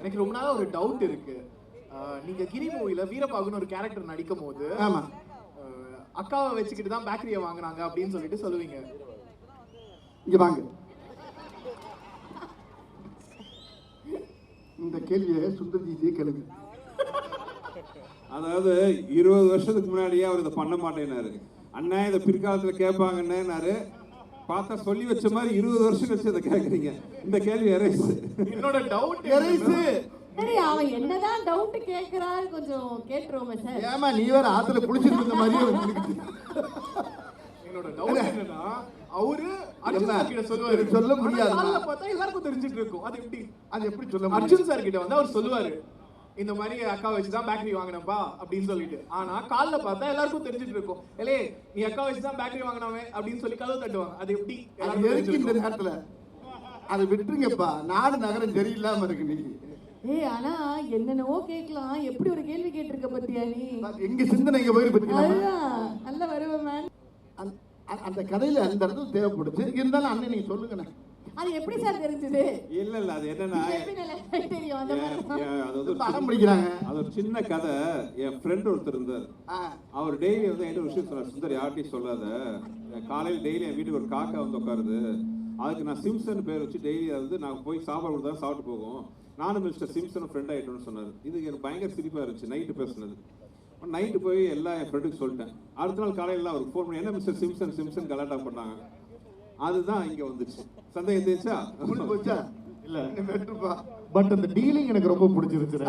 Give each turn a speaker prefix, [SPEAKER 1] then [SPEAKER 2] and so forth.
[SPEAKER 1] எனக்கு ரொம்ப நாளா ஒரு டவுட் இருக்கு. நீங்க கிரி மூவில வீரபாகுன்னு ஒரு கேரக்டர் நடிக்கும் போது
[SPEAKER 2] ஆமா
[SPEAKER 1] அக்காவை வச்சுக்கிட்டு தான் பேக்கரியை வாங்குனாங்க அப்படின்னு சொல்லிட்டு சொல்லுவீங்க.
[SPEAKER 2] இங்க வாங்க. இந்த கேள்வியை சுந்தர்ஜிஜியே கேளுங்க.
[SPEAKER 3] அதாவது இருபது வருஷத்துக்கு முன்னாடியே அவர் இதை பண்ண மாட்டேனாரு அண்ணா இதை பிற்காலத்துல கேட்பாங்கன்னாரு பார்த்தா சொல்லி வச்ச மாதிரி இருபது வருஷம் கழிச்சு இதை கேட்குறீங்க. இந்த கேள்வி எரேஸ்
[SPEAKER 1] என்னோட டவுட்
[SPEAKER 2] எரைஸு
[SPEAKER 4] சரி அவன் என்னதான் டவுட் கேக்குறாரு கொஞ்சம் கேட்டுருவோமே சார்.
[SPEAKER 2] ஏமா நீ வேற ஆத்துல குளிச்சிட்டு இருந்த மாதிரியே வந்துருக்கு
[SPEAKER 1] என்னோட டவுட் என்னன்னா அவரு அர்ஜுன்? சார் கிட்ட சொல்லுவாரு.
[SPEAKER 2] சொல்ல முடியாது.
[SPEAKER 1] பார்த்தா எல்லாருக்கும் தெரிஞ்சிட்டு இருக்கும். அது எப்படி?
[SPEAKER 2] அது எப்படி சொல்ல
[SPEAKER 1] அர்ஜுன் சார் கிட்ட வந்து அவர் சொல்லுவாரு. இந்த மாதிரி அக்கா வச்சு தான் பேக்கரி வாங்கினப்பா அப்படின்னு சொல்லிட்டு. ஆனா காலைல பார்த்தா எல்லாருக்கும் தெரிஞ்சிட்டு இருக்கும். ஏலே நீ அக்கா வச்சு தான் பேக்கரி வாங்கினவே அப்படின்னு சொல்லி கதவு தட்டுவாங்க. அது எப்படி?
[SPEAKER 2] இந்த? நேரத்துல? அதை விட்டுருங்கப்பா. நாடு நகரம் சரியில்லாம இருக்கு இன்னைக்கு.
[SPEAKER 4] ஏய் ஆனா என்னென்னவோ கேட்கலாம். எப்படி ஒரு கேள்வி கேட்டிருக்க பத்தியா நீ?
[SPEAKER 2] எங்க சிந்தனை இங்க போயிரு பத்தி
[SPEAKER 4] அதுதான். நல்ல வருவ மேன்
[SPEAKER 2] அந்த கதையில அந்த இடத்துல தேவைப்படுச்சு இருந்தாலும் அண்ணன் நீங்க சொல்லுங்கண்ணே.
[SPEAKER 4] அது எப்படி சார் தெரிஞ்சது?
[SPEAKER 3] இல்ல இல்ல அது என்னன்னா
[SPEAKER 4] தெரியும் அந்த
[SPEAKER 3] அது வந்து
[SPEAKER 2] படம் பிடிக்கிறாங்க.
[SPEAKER 3] அது ஒரு சின்ன கதை. என் ஃப்ரெண்ட் ஒருத்தர் இருந்தார். அவர் டெய்லி வந்து என்கிட்ட ஒரு விஷயம் சொன்னார் சுந்தர் யார்ட்டையும் சொல்லாத. காலையில் டெய்லி என் வீட்டுக்கு ஒரு காக்கா வந்து உட்காருது. அதுக்கு நான் சிம்சன் பேர் வச்சு டெய்லி வந்து நான் போய் சாப்பாடு கொடுத்தா சாப்பிட்டு போகும். நானும் மிஸ்டர் சிம்சன் ஃப்ரெண்ட் ஆகிட்டோம்னு சொன்னார். இது எனக்கு பயங்கர சிரிப்பாக இருந்துச்சு. நைட்டு பேசுனது. நைட்டு போய் எல்லாம் என் ஃப்ரெண்டுக்கு சொல்லிட்டேன். அடுத்த நாள் காலையில் அவருக்கு ஃபோன் பண்ணி என்ன மிஸ்டர் சிம்சன் சிம்சன் கலாட்டா பண்ணாங்க அதுதான் இங்கே வந்துச்சு சந்தேகம் தேய்ச்சா
[SPEAKER 2] போச்சா?
[SPEAKER 1] இல்ல. பட் அந்த டீலிங் எனக்கு ரொம்ப பிடிச்சிருச்சு